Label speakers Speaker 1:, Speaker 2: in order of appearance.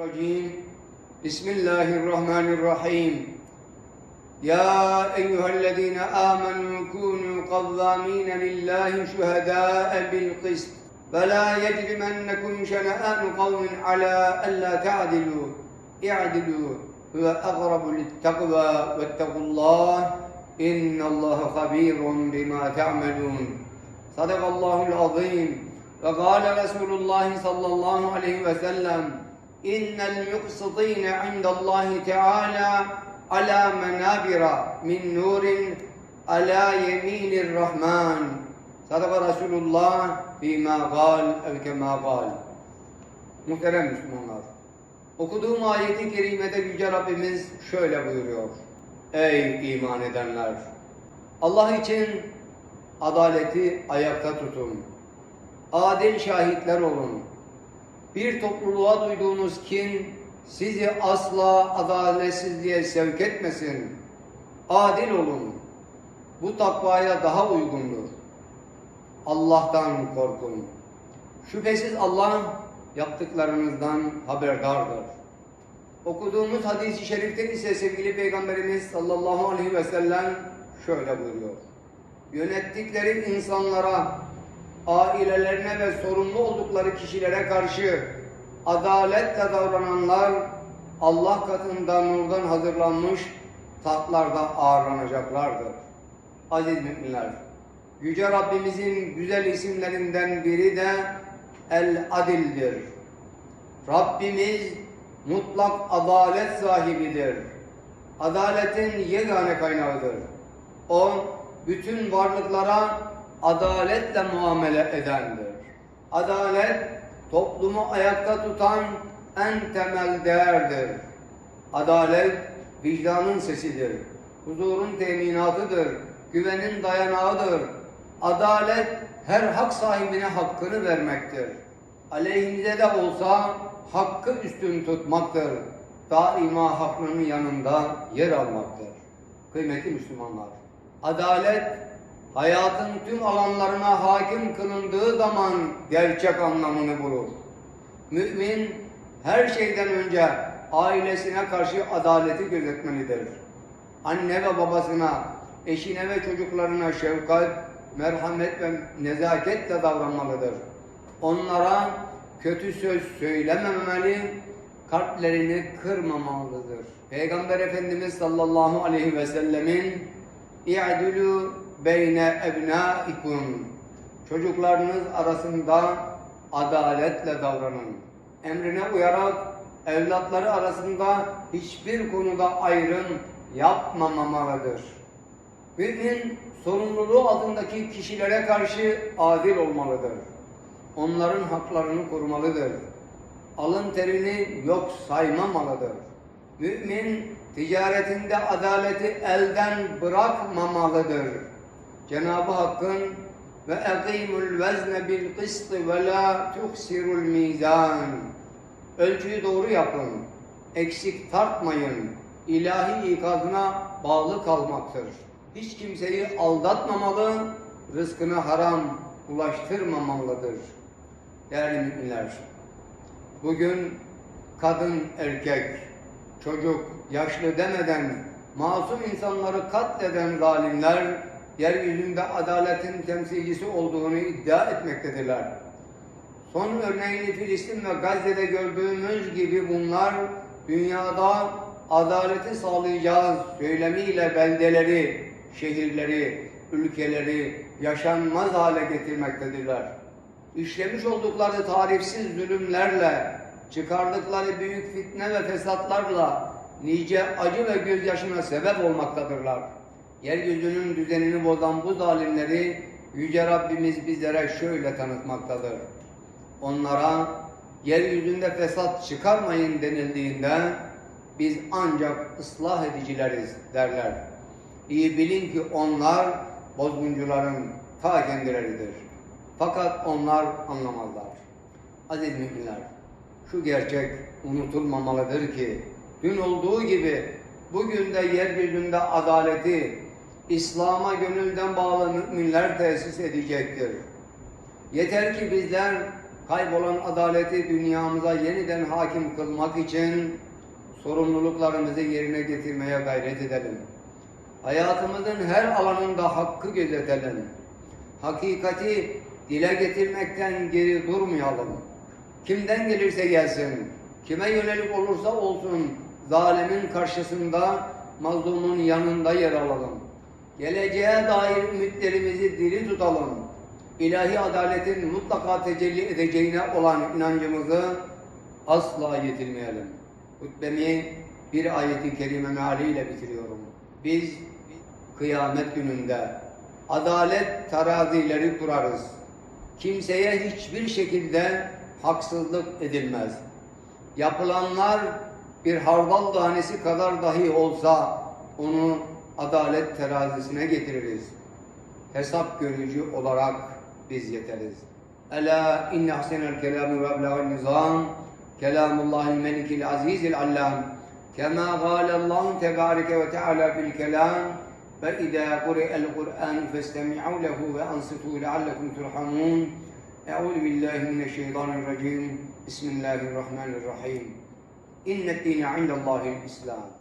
Speaker 1: الرجيم. بسم الله الرحمن الرحيم. يا أيها الذين آمنوا كونوا قوامين لله شهداء بالقسط. فلا يجرمنكم شنآن قوم على ألا تعدلوا. اعدلوا. هو أقرب للتقوى واتقوا الله. إن الله خبير بما تعملون. صدق الله العظيم. وقال رسول الله صلى الله عليه وسلم innel muksitine indallahi teala ala menabira min nurin ala yeminir rahman sadaka Resulullah bima gal ev kema gal muhterem Müslümanlar okuduğum ayeti kerimede Yüce Rabbimiz şöyle buyuruyor. Ey iman edenler Allah için adaleti ayakta tutun. Adil şahitler olun. Bir topluluğa duyduğunuz kin sizi asla adaletsizliğe sevk etmesin. Adil olun. Bu takvaya daha uygundur. Allah'tan korkun. Şüphesiz Allah yaptıklarınızdan haberdardır. Okuduğumuz hadis-i şerifte ise sevgili Peygamberimiz sallallahu aleyhi ve sellem şöyle buyuruyor. Yönettikleri insanlara, ailelerine ve sorumlu oldukları kişilere karşı adaletle davrananlar Allah katında nurdan hazırlanmış tahtlarda ağırlanacaklardır. Aziz müminler, Yüce Rabbimizin güzel isimlerinden biri de El Adil'dir. Rabbimiz mutlak adalet sahibidir. Adaletin yegane kaynağıdır. O bütün varlıklara adaletle muamele edendir. Adalet toplumu ayakta tutan en temel değerdir. Adalet vicdanın sesidir. Huzurun teminatıdır. Güvenin dayanağıdır. Adalet her hak sahibine hakkını vermektir. Aleyhinize de olsa hakkı üstün tutmaktır. Daima haklının yanında yer almaktır. Kıymetli Müslümanlar, adalet hayatın tüm alanlarına hakim kılındığı zaman gerçek anlamını bulur. Mümin her şeyden önce ailesine karşı adaleti gözetmelidir. Anne ve babasına, eşine ve çocuklarına şefkat, merhamet ve nezaketle davranmalıdır. Onlara kötü söz söylememeli, kalplerini kırmamalıdır. Peygamber Efendimiz sallallahu aleyhi ve sellemin İ'dülü beyne ebnaikum Çocuklarınız arasında adaletle davranın. Emrine uyarak evlatları arasında hiçbir konuda ayrım yapmamamalıdır. Mümin sorumluluğu altındaki kişilere karşı adil olmalıdır. Onların haklarını korumalıdır. Alın terini yok saymamalıdır. Mümin ticaretinde adaleti elden bırakmamalıdır. Cenab-ı Hakk'ın ve ekimul vezne bil kıstı ve la tuhsirul mizan. Ölçüyü doğru yapın. Eksik tartmayın. İlahi ikazına bağlı kalmaktır. Hiç kimseyi aldatmamalı, rızkını haram ulaştırmamalıdır. Değerli müminler, bugün kadın, erkek, çocuk, yaşlı demeden masum insanları katleden zalimler yeryüzünde adaletin temsilcisi olduğunu iddia etmektedirler. Son örneğini Filistin ve Gazze'de gördüğümüz gibi bunlar dünyada adaleti sağlayacağız söylemiyle beldeleri, şehirleri, ülkeleri yaşanmaz hale getirmektedirler. İşlemiş oldukları tarifsiz zulümlerle, çıkardıkları büyük fitne ve fesatlarla nice acı ve gözyaşına sebep olmaktadırlar. Yeryüzünün düzenini bozan bu zalimleri Yüce Rabbimiz bizlere şöyle tanıtmaktadır. Onlara yeryüzünde fesat çıkarmayın denildiğinde biz ancak ıslah edicileriz derler. İyi bilin ki onlar bozguncuların ta kendileridir. Fakat onlar anlamazlar. Aziz müminler, şu gerçek unutulmamalıdır ki dün olduğu gibi bugün de yeryüzünde adaleti İslam'a gönülden bağlı müminler tesis edecektir. Yeter ki bizler kaybolan adaleti dünyamıza yeniden hakim kılmak için sorumluluklarımızı yerine getirmeye gayret edelim. Hayatımızın her alanında hakkı gözetelim. Hakikati dile getirmekten geri durmayalım. Kimden gelirse gelsin, kime yönelik olursa olsun zalimin karşısında mazlumun yanında yer alalım. Geleceğe dair ümitlerimizi diri tutalım. İlahi adaletin mutlaka tecelli edeceğine olan inancımızı asla yitirmeyelim. Hutbemi bir ayeti kerime mealiyle bitiriyorum. Biz kıyamet gününde adalet terazileri kurarız. Kimseye hiçbir şekilde haksızlık edilmez. Yapılanlar bir hardal tanesi kadar dahi olsa onu adalet terazisine getiririz. Hesap görücü olarak biz yeteriz. Ela inne ahsenel kelami ve eblegan nizam kelamullahil melikil azizil allam. Kema gâlallahu tebâreke ve teâlâ fil kelam ve idâ kure'el Kur'an festemi'u lehu ve ansitû leallekum turhamun Eûzu billahi mineşşeytanirracim Bismillahirrahmanirrahim İnned dîne indellâhil İslam